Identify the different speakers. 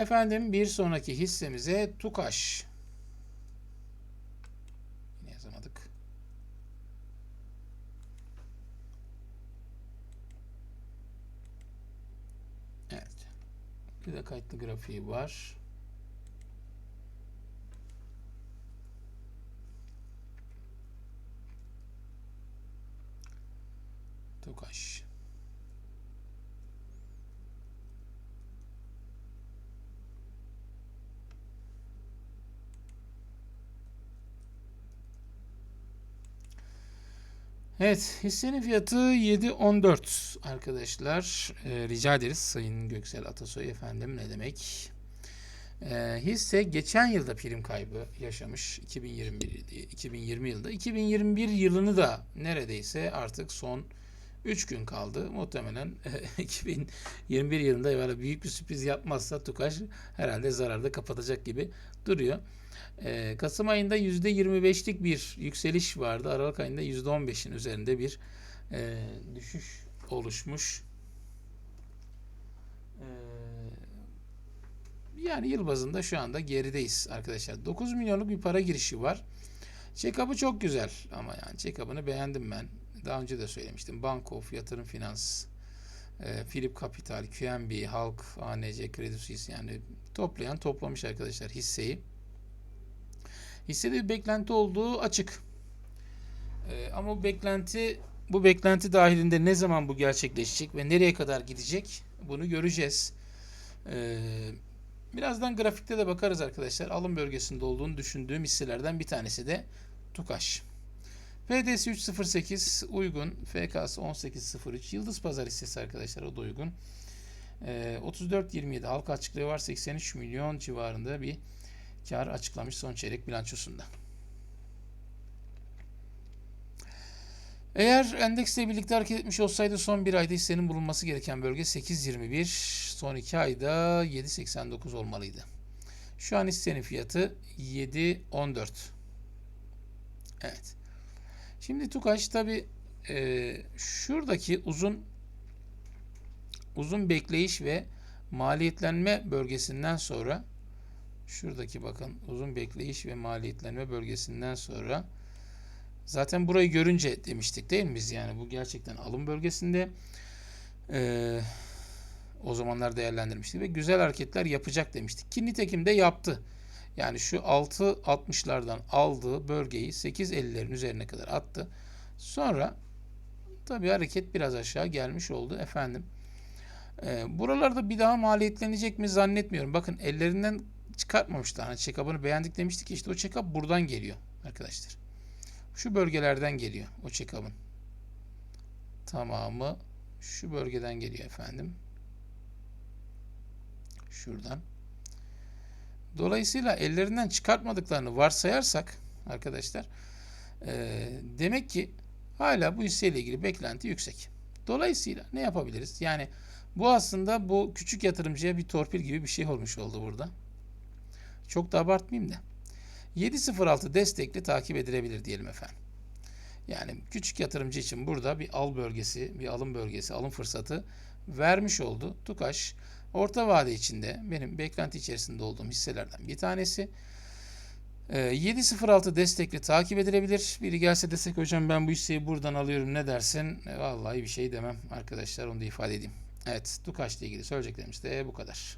Speaker 1: Efendim bir sonraki hissemize Tukaş. Yine yazamadık. Evet. Bir de kayıtlı grafiği var. Tukaş. Evet, hissenin fiyatı 7.14 arkadaşlar. Ee, rica ederiz Sayın Göksel Atasoy efendim ne demek? Ee, hisse geçen yılda prim kaybı yaşamış 2021 2020 yılında. 2021 yılını da neredeyse artık son 3 gün kaldı. Muhtemelen 2021 yılında böyle büyük bir sürpriz yapmazsa Tukaş herhalde zararda kapatacak gibi duruyor. Ee, Kasım ayında %25'lik bir yükseliş vardı. Aralık ayında %15'in üzerinde bir e, düşüş oluşmuş. Ee, yani yıl bazında şu anda gerideyiz arkadaşlar. 9 milyonluk bir para girişi var. Check-up'ı çok güzel ama yani check-up'ını beğendim ben. Daha önce de söylemiştim. Bankof, Yatırım Finans, e, Philip Capital, QNB, Halk, ANC, Kredi Suisse yani toplayan toplamış arkadaşlar hisseyi. Hissede bir beklenti olduğu açık. Ee, ama bu beklenti bu beklenti dahilinde ne zaman bu gerçekleşecek ve nereye kadar gidecek bunu göreceğiz. Ee, birazdan grafikte de bakarız arkadaşlar. Alım bölgesinde olduğunu düşündüğüm hisselerden bir tanesi de Tukaş. PDS 308 uygun. FKS 1803. Yıldız Pazar hissesi arkadaşlar o da uygun. Ee, 34.27 halka açıklığı var. 83 milyon civarında bir kar açıklamış son çeyrek bilançosunda. Eğer endeksle birlikte hareket etmiş olsaydı son bir ayda hissenin bulunması gereken bölge 8.21, son iki ayda 7.89 olmalıydı. Şu an hissenin fiyatı 7.14. Evet. Şimdi Tukaş tabi e, şuradaki uzun uzun bekleyiş ve maliyetlenme bölgesinden sonra Şuradaki bakın uzun bekleyiş ve maliyetlenme bölgesinden sonra zaten burayı görünce demiştik değil mi biz yani bu gerçekten alım bölgesinde ee, o zamanlar değerlendirmiştik ve güzel hareketler yapacak demiştik ki nitekim de yaptı. Yani şu 6.60'lardan aldığı bölgeyi 8.50'lerin üzerine kadar attı. Sonra tabi hareket biraz aşağı gelmiş oldu efendim. E, buralarda bir daha maliyetlenecek mi zannetmiyorum. Bakın ellerinden çıkartmamışlar. Hani check-up'ını beğendik demiştik işte o check-up buradan geliyor arkadaşlar. Şu bölgelerden geliyor o check-up'ın. Tamamı şu bölgeden geliyor efendim. Şuradan. Dolayısıyla ellerinden çıkartmadıklarını varsayarsak arkadaşlar e, demek ki hala bu hisseyle ilgili beklenti yüksek. Dolayısıyla ne yapabiliriz? Yani bu aslında bu küçük yatırımcıya bir torpil gibi bir şey olmuş oldu burada. Çok da abartmayayım da. 706 destekli takip edilebilir diyelim efendim. Yani küçük yatırımcı için burada bir al bölgesi, bir alım bölgesi, alım fırsatı vermiş oldu. Tukaş orta vade içinde benim beklenti içerisinde olduğum hisselerden bir tanesi. 706 destekli takip edilebilir. Biri gelse desek hocam ben bu hisseyi buradan alıyorum ne dersin? E, vallahi bir şey demem arkadaşlar onu da ifade edeyim. Evet Tukaş ile ilgili söyleyeceklerimiz de bu kadar.